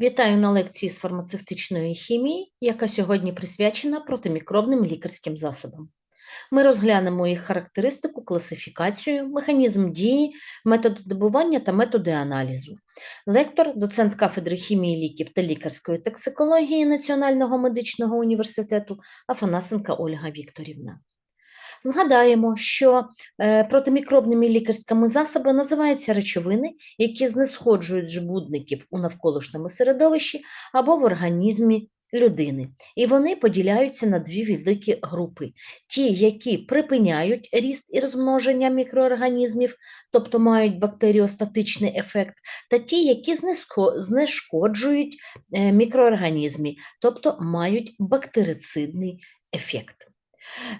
Вітаю на лекції з фармацевтичної хімії, яка сьогодні присвячена протимікробним лікарським засобам. Ми розглянемо їх характеристику, класифікацію, механізм дії, методи добування та методи аналізу. Лектор, доцент кафедри хімії ліків та лікарської токсикології Національного медичного університету Афанасенка Ольга Вікторівна. Згадаємо, що е, протимікробними лікарськими засобами називаються речовини, які знесходжують жбудників у навколишньому середовищі або в організмі людини. І вони поділяються на дві великі групи: ті, які припиняють ріст і розмноження мікроорганізмів, тобто мають бактеріостатичний ефект, та ті, які знешкоджують е, мікроорганізми, тобто мають бактерицидний ефект.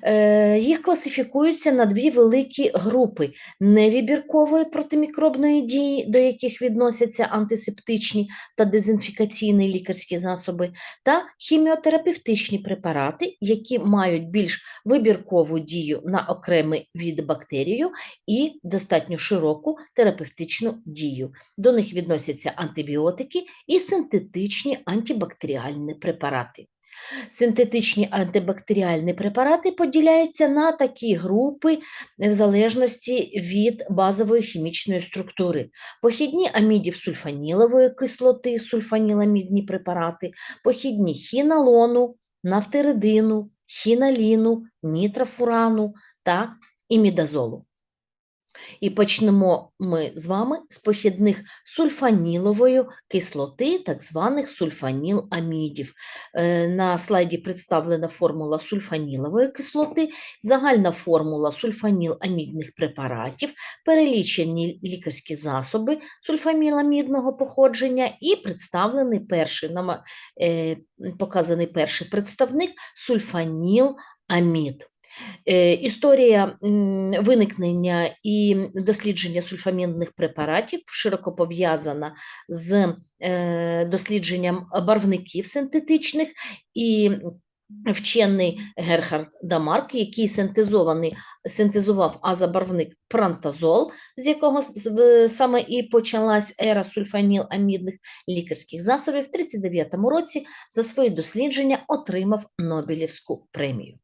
Е, Їх класифікуються на дві великі групи невибіркової протимікробної дії, до яких відносяться антисептичні та дезінфікаційні лікарські засоби, та хіміотерапевтичні препарати, які мають більш вибіркову дію на окремий від бактерію і достатньо широку терапевтичну дію. До них відносяться антибіотики і синтетичні антибактеріальні препарати. Синтетичні антибактеріальні препарати поділяються на такі групи в залежності від базової хімічної структури. Похідні амідів сульфанілової кислоти, сульфаніламідні препарати, похідні хіналону, нафтиридину, хіналіну, нітрофурану та імідазолу. І почнемо ми з вами з похідних сульфанілової кислоти, так званих сульфаніламідів. Е, На слайді представлена формула сульфанілової кислоти, загальна формула сульфаніламідних препаратів, перелічені лікарські засоби сульфаніламідного походження і представлений перший, е, показаний перший представник сульфаніламід. Історія виникнення і дослідження сульфамідних препаратів широко пов'язана з е, дослідженням барвників синтетичних і вчений Герхард Дамарк, який синтезований, синтезував азобарвник прантазол, з якого саме і почалась ера сульфаніламідних лікарських засобів, в 1939 році за свої дослідження отримав Нобелівську премію.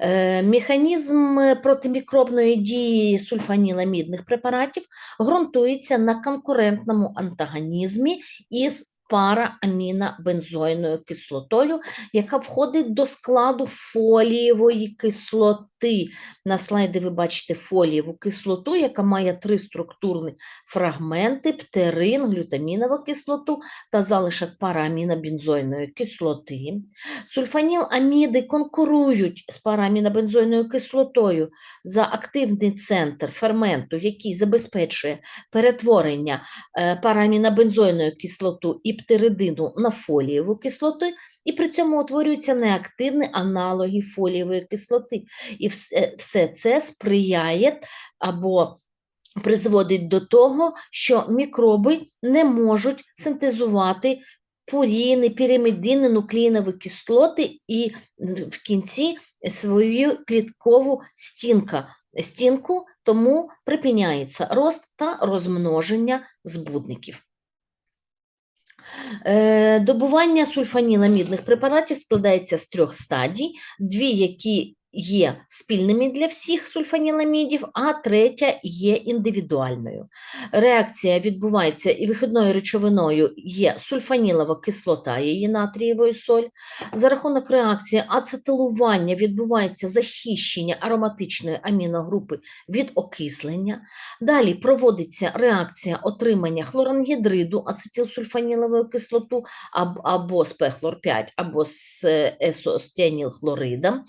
Е, Механізм е, протимікробної дії сульфаніламідних препаратів ґрунтується на конкурентному антагонізмі із параамінобензойною кислотою, яка входить до складу фолієвої кислоти. На слайді ви бачите фолієву кислоту, яка має три структурні фрагменти: птерин, глютамінову кислоту та залишок параамінобензойної кислоти. Сульфаніламіди конкурують з параамінобензойною кислотою за активний центр ферменту, який забезпечує перетворення е, параамінобензойної кислоту і птеридину на фолієву кислоту, і при цьому утворюються неактивні аналоги фолієвої кислоти. І все, все це сприяє або призводить до того, що мікроби не можуть синтезувати пуріни, піримідини, нуклеїнові кислоти і в кінці свою кліткову стінку, стінку, тому припиняється рост та розмноження збудників. Е, Добування сульфаніламідних препаратів складається з трьох стадій, дві, які є спільними для всіх сульфаніламідів, а третя є індивідуальною. Реакція відбувається і вихідною речовиною є сульфанілова кислота, її натрієвої соль. За рахунок реакції ацетилування відбувається захищення ароматичної аміногрупи від окислення. Далі проводиться реакція отримання хлорангідриду, ацетилсульфаніловою кислоту або з П-хлор-5, або з е, есостіанілхлоридом.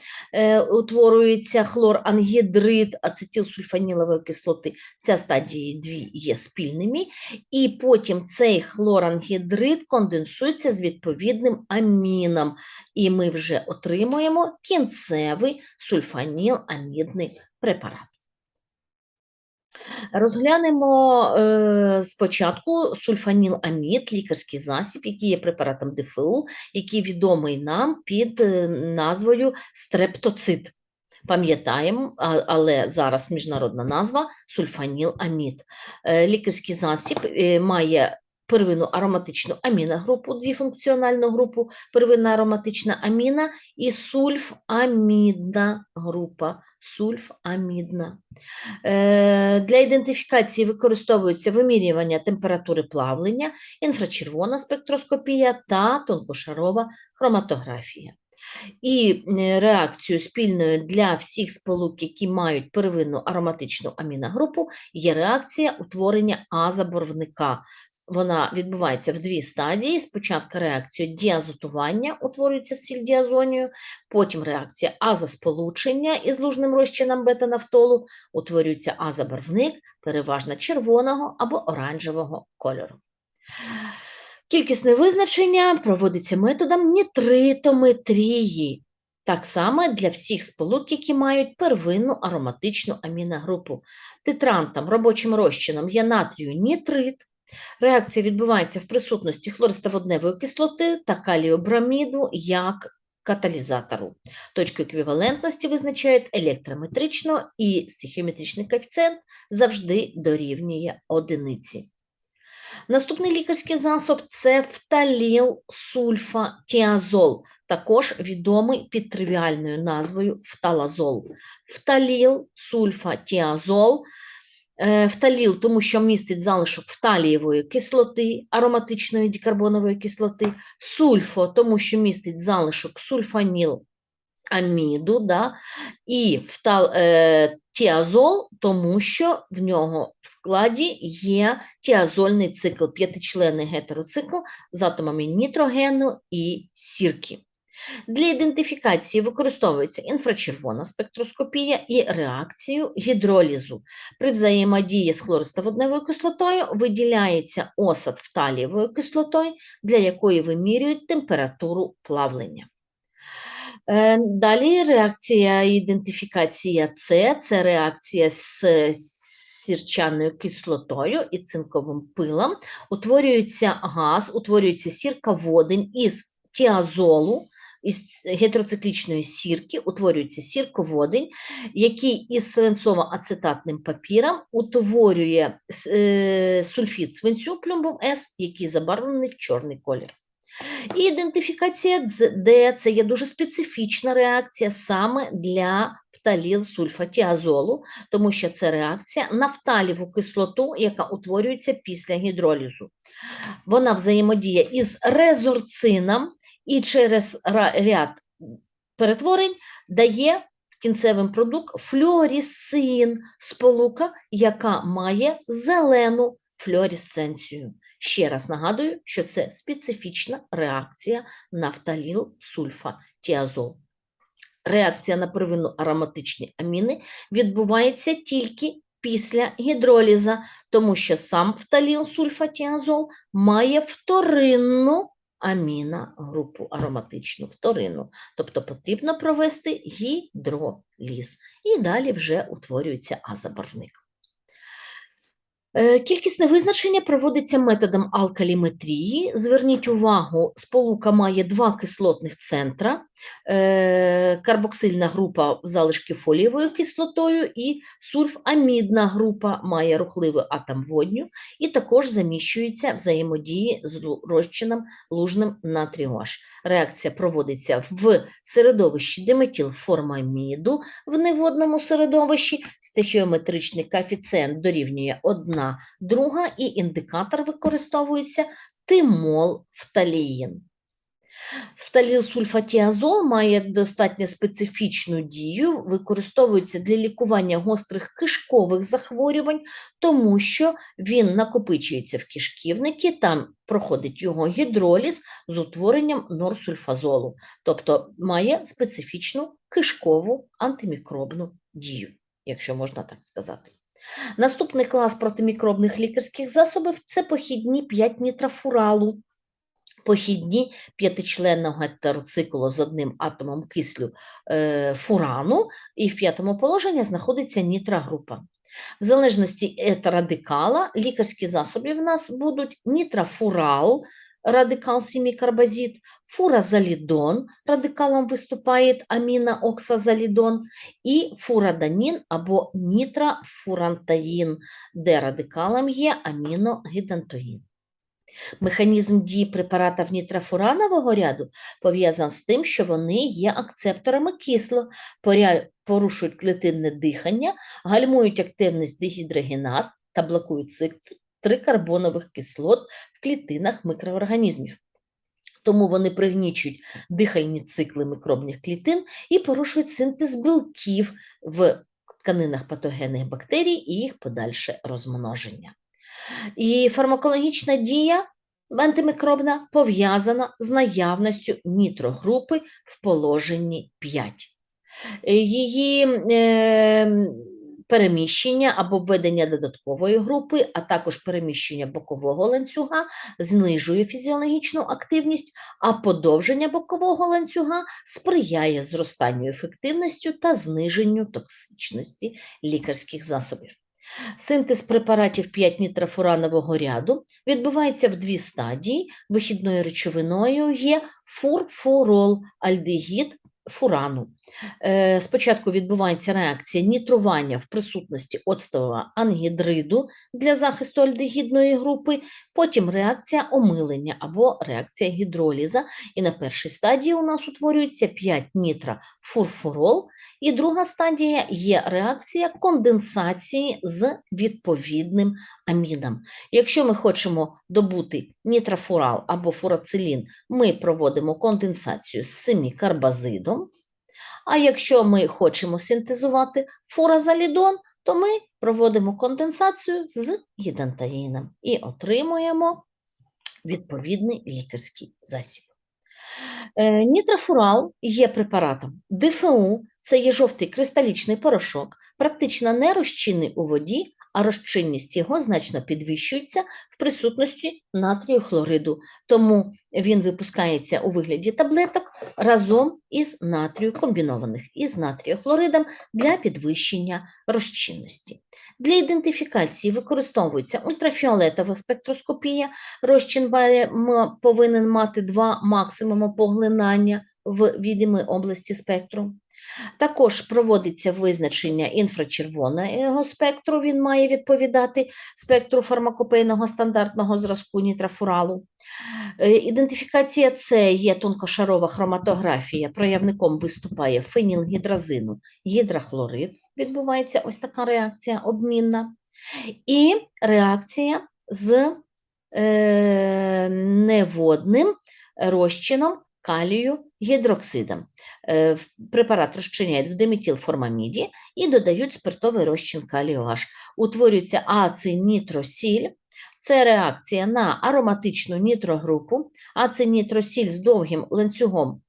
Утворюється хлорангідрид ацетилсульфанілової кислоти. Ця стадії дві є спільними, і потім цей хлорангідрид конденсується з відповідним аміном, і ми вже отримуємо кінцевий сульфаніламідний препарат. Розглянемо е, спочатку сульфаніламід, лікарський засіб, який є препаратом ДФУ, який відомий нам під е, назвою стрептоцит. Пам'ятаємо, але зараз міжнародна назва сульфаніламід. Е, Лікарський засіб е, має первинну ароматичну аміногрупу, двіфункціональну групу, первинна ароматична аміна і сульфамідна група. Сульфамідна. Е, Для ідентифікації використовуються вимірювання температури плавлення, інфрачервона спектроскопія та тонкошарова хроматографія. І е, реакцією спільною для всіх сполук, які мають первинну ароматичну аміногрупу, є реакція утворення азоборвника. Вона відбувається в дві стадії. Спочатку реакція діазотування, утворюється сіль діазонію, потім реакція азосполучення із лужним розчином бета-нафтолу, утворюється азобарвник, переважно червоного або оранжевого кольору. Кількісне визначення проводиться методом нітритометрії. Так само для всіх сполук, які мають первинну ароматичну аміногрупу. Титрантом, робочим розчином є натрію нітрит. Реакція відбувається в присутності хлористоводневої кислоти та каліобраміду як каталізатору. Точку еквівалентності визначають електрометрично і стихіометричний коефіцієнт завжди дорівнює одиниці. Наступний лікарський засоб це фталіл-сульфатіазол, також відомий під тривіальною назвою фталазол. Фталіл-сульфатіазол, е, фталіл, тому що містить залишок фталієвої кислоти, ароматичної дікарбонової кислоти, сульфо, тому що містить залишок сульфаніл аміду, да? і фтал, е, тіазол, тому що в нього в складі є тіазольний цикл, п'ятичленний гетероцикл з атомами нітрогену і сірки. Для ідентифікації використовується інфрачервона спектроскопія і реакцію гідролізу. При взаємодії з хлористоводневою кислотою виділяється осад фталієвою кислотою, для якої вимірюють температуру плавлення. Е, Далі реакція ідентифікація С це реакція з сірчаною кислотою і цинковим пилом. Утворюється газ, утворюється сірка водень із тіазолу, із гетероциклічної сірки, утворюється сірководень, який із свинцово-ацетатним папіром утворює е, сульфід свинцю плюмбом С, який забарвлений в чорний колір. І ідентифікація Д це є дуже специфічна реакція саме для фталіл-сульфатіазолу, тому що це реакція на фталіву кислоту, яка утворюється після гідролізу. Вона взаємодіє із резорцином і через ряд перетворень дає кінцевим продукт флюорісин, сполука, яка має зелену флюоресценцію. Ще раз нагадую, що це специфічна реакція на фталіл-сульфатіазол. Реакція на первинну ароматичні аміни відбувається тільки після гідроліза, тому що сам фталіл-сульфатіазол має вторинну аміногрупу ароматичну вторинну. Тобто потрібно провести гідроліз. І далі вже утворюється азобарвник. Е, кількісне визначення проводиться методом алкаліметрії. Зверніть увагу, сполука має два кислотних центра, е, карбоксильна група залишки фолієвою кислотою і сульфамідна група має рухливий атом водню і також заміщується взаємодії з розчином лужним натрію H. Реакція проводиться в середовищі диметілформаміду, в неводному середовищі стихіометричний коефіцієнт дорівнює 1 друга і індикатор використовується тимол фталіїн. Фталілсульфатіазол має достатньо специфічну дію, використовується для лікування гострих кишкових захворювань, тому що він накопичується в кишківники, там проходить його гідроліз з утворенням норсульфазолу, тобто має специфічну кишкову антимікробну дію, якщо можна так сказати. Наступний клас протимікробних лікарських засобів це похідні 5 нітрофуралу. Похідні п'ятичленного гетероциклу з одним атомом кислю е, фурану, і в п'ятому положенні знаходиться нітрогрупа. В залежності від лікарські засоби в нас будуть нітрофурал, радикал семикарбазит, фуразалідон, радикалом виступає амінооксазалідон, і фураданін або нітрофурантаїн, де радикалом є аміногідантоїн. Механізм дії препаратів нітрофуранового ряду пов'язаний з тим, що вони є акцепторами кисло, порушують клетинне дихання, гальмують активність дегідрогеназ та блокують цикл трикарбонових кислот в клітинах мікроорганізмів. Тому вони пригнічують дихальні цикли мікробних клітин і порушують синтез білків в тканинах патогенних бактерій і їх подальше розмноження. І фармакологічна дія антимікробна пов'язана з наявністю нітрогрупи в положенні 5. Е, Її е, переміщення або введення додаткової групи, а також переміщення бокового ланцюга знижує фізіологічну активність, а подовження бокового ланцюга сприяє зростанню ефективності та зниженню токсичності лікарських засобів. Синтез препаратів 5-нітрофуранового ряду відбувається в дві стадії. Вихідною речовиною є фурфурол, альдегід фурану. Е, Спочатку відбувається реакція нітрування в присутності оцтового ангідриду для захисту альдегідної групи, потім реакція омилення або реакція гідроліза. І на першій стадії у нас утворюється 5-нітрофурфурол, і друга стадія є реакція конденсації з відповідним амідом. Якщо ми хочемо добути нітрофурал або фурацилін, ми проводимо конденсацію з 7-карбазидом. А якщо ми хочемо синтезувати фуразалідон, то ми проводимо конденсацію з гідантаїном і отримуємо відповідний лікарський засіб. Е, Нітрофурал є препаратом ДФУ, це є жовтий кристалічний порошок, практично не розчинний у воді, а розчинність його значно підвищується в присутності натрію хлориду, тому він випускається у вигляді таблеток разом із натрію комбінованих із натріохлоридом для підвищення розчинності. Для ідентифікації використовується ультрафіолетова спектроскопія, розчин повинен мати два максимуми поглинання в відомій області спектру. Також проводиться визначення інфрачервоного спектру, він має відповідати спектру фармакопейного стандартного зразку нітрофуралу. Е, Ідентифікація С є тонкошарова хроматографія, проявником виступає фенілгідразину, гідрохлорид, відбувається ось така реакція обмінна. І реакція з е, неводним розчином калію гідроксидом. Е, Препарат розчиняють в диметилформаміді і додають спиртовий розчин калію H. Утворюється ацинітросіль. Це реакція на ароматичну нітрогрупу, ацинітросіль з довгим ланцюгом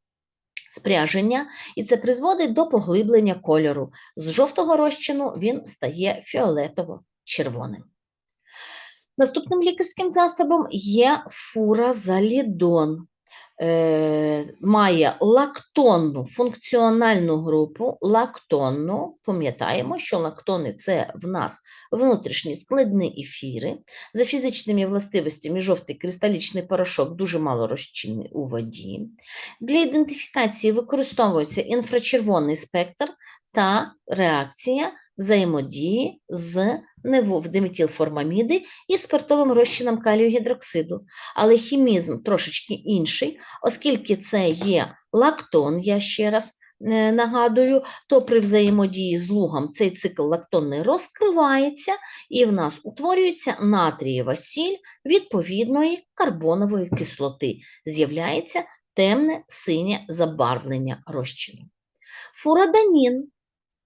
спряження, і це призводить до поглиблення кольору. З жовтого розчину він стає фіолетово-червоним. Наступним лікарським засобом є фуразалідон. Е, має лактонну функціональну групу, лактонну, пам'ятаємо, що лактони це в нас внутрішні складні ефіри. За фізичними властивостями жовтий кристалічний порошок дуже мало розчинний у воді. Для ідентифікації використовується інфрачервоний спектр та реакція взаємодії з невовдимітілформаміди і спиртовим розчином калію гідроксиду. Але хімізм трошечки інший, оскільки це є лактон, я ще раз е, нагадую, то при взаємодії з лугом цей цикл лактонний розкривається і в нас утворюється натрієва сіль відповідної карбонової кислоти. З'являється темне синє забарвлення розчину. Фураданін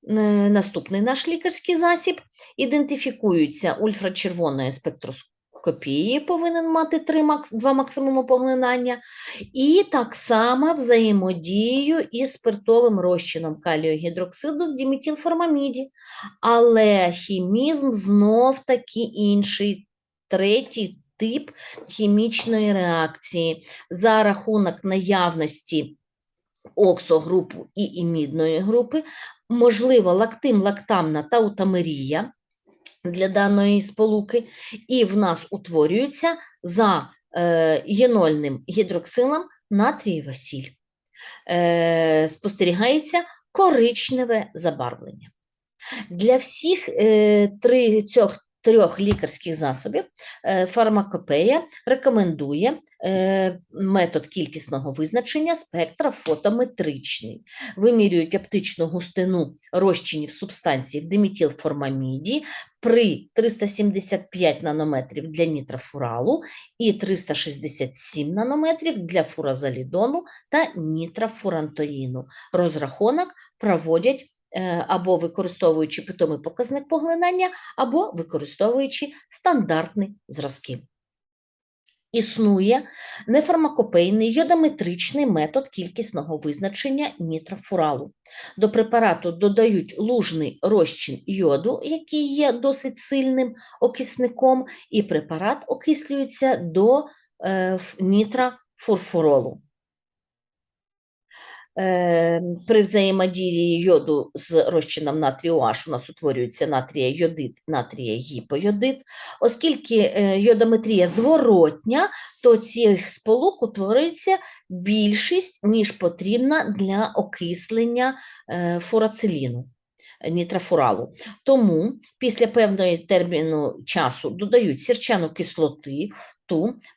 наступний наш лікарський засіб, ідентифікується ультрачервоною спектроскопією, повинен мати 3, макс- 2 максимуми поглинання, і так само взаємодією із спиртовим розчином калію гідроксиду в діметилформаміді. Але хімізм знов таки інший, третій тип хімічної реакції за рахунок наявності оксогрупу і імідної групи, можливо, лактим, лактамна та утамерія для даної сполуки, і в нас утворюється за е, єнольним гідроксилом натрієва сіль. Е, спостерігається коричневе забарвлення. Для всіх е, три, цьох трьох лікарських засобів е, фармакопея рекомендує е, метод кількісного визначення спектра фотометричний. Вимірюють оптичну густину розчинів субстанцій в диметилформаміді при 375 нанометрів для нітрофуралу і 367 нанометрів для фуразолідону та нітрофурантоїну. Розрахунок проводять або використовуючи питомий показник поглинання, або використовуючи стандартні зразки. Існує нефармакопейний йодометричний метод кількісного визначення нітрофуралу. До препарату додають лужний розчин йоду, який є досить сильним окисником, і препарат окислюється до е, нітрофурфуролу. Е, При взаємодії йоду з розчином натрію Аж у нас утворюється натрія йодит, натрія гіпойодит. Оскільки е, йодометрія зворотня, то цих сполук утворюється більшість, ніж потрібна для окислення фурацеліну. е, нітрофуралу. Тому після певної терміну часу додають сірчану кислоти,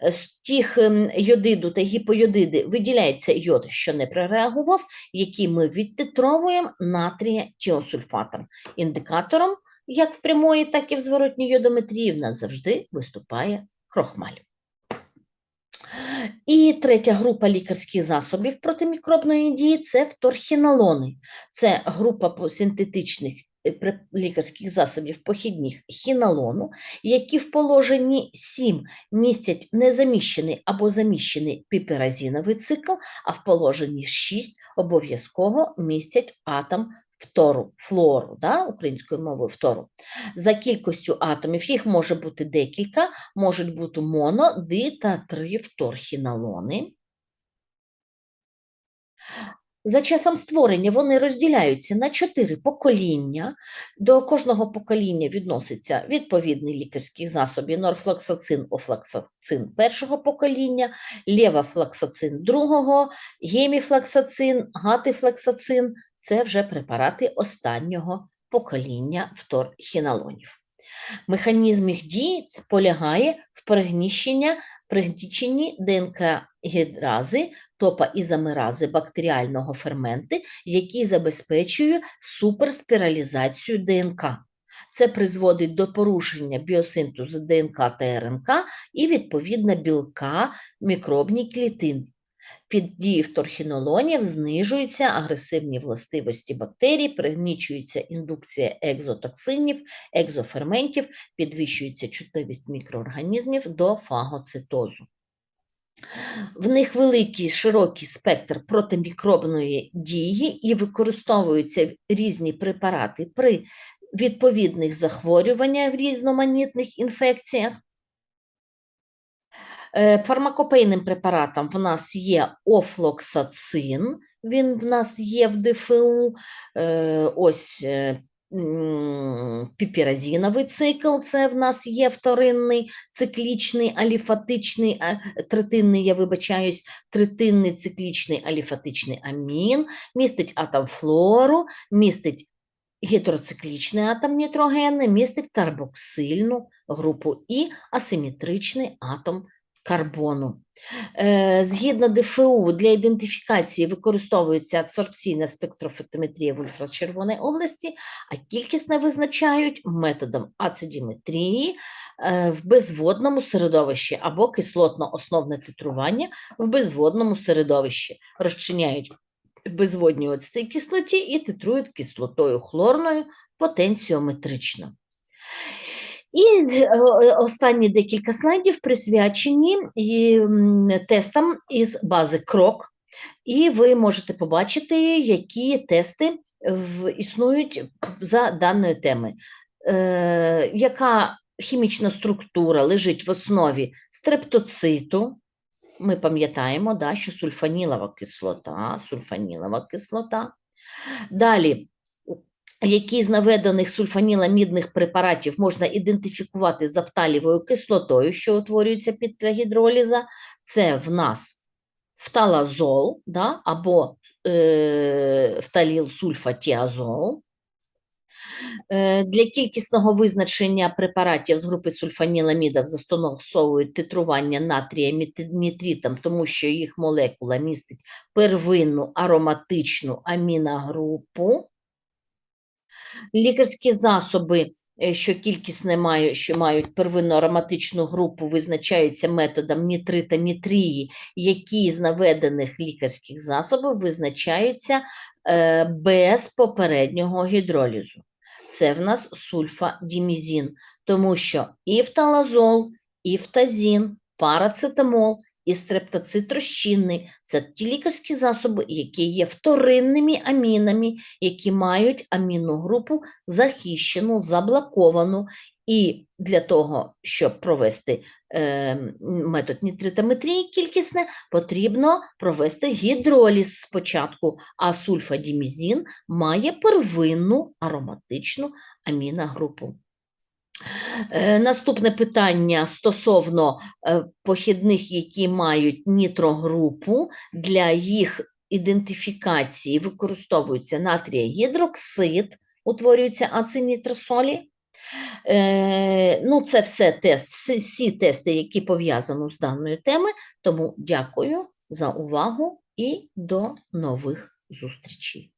е, з тих ем, йодиду та гіпойодиди виділяється йод, що не прореагував, який ми відтитровуємо натрія тіосульфатом. Індикатором як в прямої, так і в зворотній йодометрії в нас завжди виступає крохмаль. І третя група лікарських засобів протимікробної дії це вторхінолони. Це група синтетичних е, лікарських засобів похідних хінолону, які в положенні 7 містять незаміщений або заміщений піперазіновий цикл, а в положенні 6 обов'язково містять атом фтору, флору, да, українською мовою втору. За кількістю атомів їх може бути декілька, можуть бути моно, ди та три вторхінолони. За часом створення вони розділяються на чотири покоління. До кожного покоління відноситься відповідний лікарський засобів норфлоксацин, офлоксацин першого покоління, левофлоксацин другого, геміфлоксацин, гатифлоксацин – це вже препарати останнього покоління вторхінолонів. Механізм їх дії полягає в перегніщення, пригніченні ДНК-гідрази, топа ізомерази бактеріального ферменти, який забезпечує суперспіралізацію ДНК. Це призводить до порушення біосинтезу ДНК та РНК і відповідно білка мікробній клітин. Під дією вторхінолонів знижуються агресивні властивості бактерій, пригнічується індукція екзотоксинів, екзоферментів, підвищується чутливість мікроорганізмів до фагоцитозу. В них великий широкий спектр протимікробної дії і використовуються різні препарати при відповідних захворюваннях в різноманітних інфекціях. Е, Фармакопейним препаратом в нас є офлоксацин, він в нас є в ДФУ, е, ось е, піпіразіновий цикл, це в нас є вторинний, циклічний, аліфатичний, третинний, я вибачаюсь, третинний циклічний аліфатичний амін, містить атом флору, містить гідроциклічний атом нітрогенний, містить карбоксильну групу і асиметричний атом карбону. Е, Згідно ДФУ, для ідентифікації використовується адсорбційна спектрофотометрія в ультрачервоній області, а кількісне визначають методом ацидіметрії е, в безводному середовищі або кислотно-основне титрування в безводному середовищі. Розчиняють в безводній оцтій кислоті і титрують кислотою хлорною потенціометрично. І е, останні декілька слайдів присвячені тестам із бази крок, і ви можете побачити, які тести існують за даною темою. Е, яка хімічна структура лежить в основі стрептоциту? Ми пам'ятаємо, да, що сульфанілова кислота, сульфанілова кислота. Далі, які з наведених сульфаніламідних препаратів можна ідентифікувати з авталівою кислотою, що утворюється після гідроліза, це в нас фталазол да, або е, фталілсульфатіазол. Е, Для кількісного визначення препаратів з групи сульфаніламідів застосовують титрування натрія нітритом, тому що їх молекула містить первинну ароматичну аміногрупу. Лікарські засоби, е, що кількісне мають, що мають первинну ароматичну групу, визначаються методом нітрита нітрії, які з наведених лікарських засобів визначаються е, без попереднього гідролізу. Це в нас сульфадімізін, тому що і фталазол, і фтазін, парацетамол і стрептоцит розчинний – це ті лікарські засоби, які є вторинними амінами, які мають амінну групу захищену, заблоковану. І для того, щоб провести е, метод нітритометрії кількісне, потрібно провести гідроліз спочатку, а сульфадімізін має первинну ароматичну аміногрупу. Е, Наступне питання стосовно е, похідних, які мають нітрогрупу, для їх ідентифікації використовується натрія гідроксид, утворюються ацинітросолі. Е, ну, це все тест, всі, всі тести, які пов'язані з даною темою. Тому дякую за увагу і до нових зустрічей.